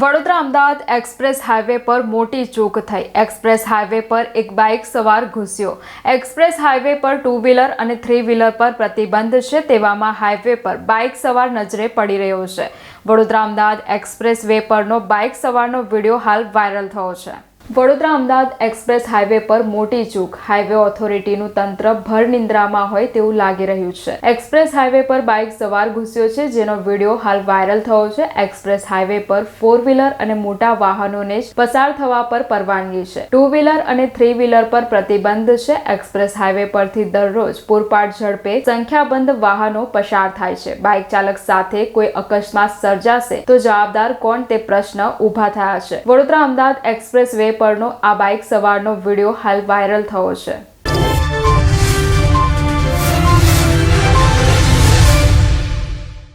Vadodara Ahmedabad express highway પર મોટી ચૂક થઈ. એક્સપ્રેસ હાઈવે પર એક બાઇક સવાર ઘૂસ્યો. એક્સપ્રેસ હાઈવે પર ટુ વ્હીલર અને થ્રી વ્હીલર પર પ્રતિબંધ છે તેવામાં હાઈવે પર બાઇક સવાર નજરે પડી રહ્યો છે. વડોદરા અમદાવાદ એક્સપ્રેસ વે પરનો બાઇક સવારનો વીડિયો હાલ વાયરલ થયો છે. વડોદરા અમદાવાદ એક્સપ્રેસ હાઈવે પર મોટી ચૂક. હાઈવે ઓથોરિટીનું તંત્ર ભર નિંદ્રામાં હોય તેવું લાગી રહ્યું છે. એક્સપ્રેસ હાઈવે પર બાઇક સવાર ઘૂસ્યો છે, જેનો વીડિયો હાલ વાયરલ થયો છે. એક્સપ્રેસ હાઈવે પર ફોર વ્હીલર અને મોટા વાહનોને જ પસાર થવા પર પરવાનગી છે. ટુ વ્હીલર અને થ્રી વ્હીલર પર પ્રતિબંધ છે. એક્સપ્રેસ હાઈવે પરથી દરરોજ પૂરપાટ ઝડપે સંખ્યાબંધ વાહનો પસાર થાય છે. બાઇક ચાલક સાથે કોઈ અકસ્માત સર્જાશે તો જવાબદાર કોણ તે પ્રશ્ન ઊભા થયા છે. વડોદરા અમદાવાદ એક્સપ્રેસ વે પરનો આ બાઇક સવારનો વીડિયો હાલ વાયરલ થયો છે.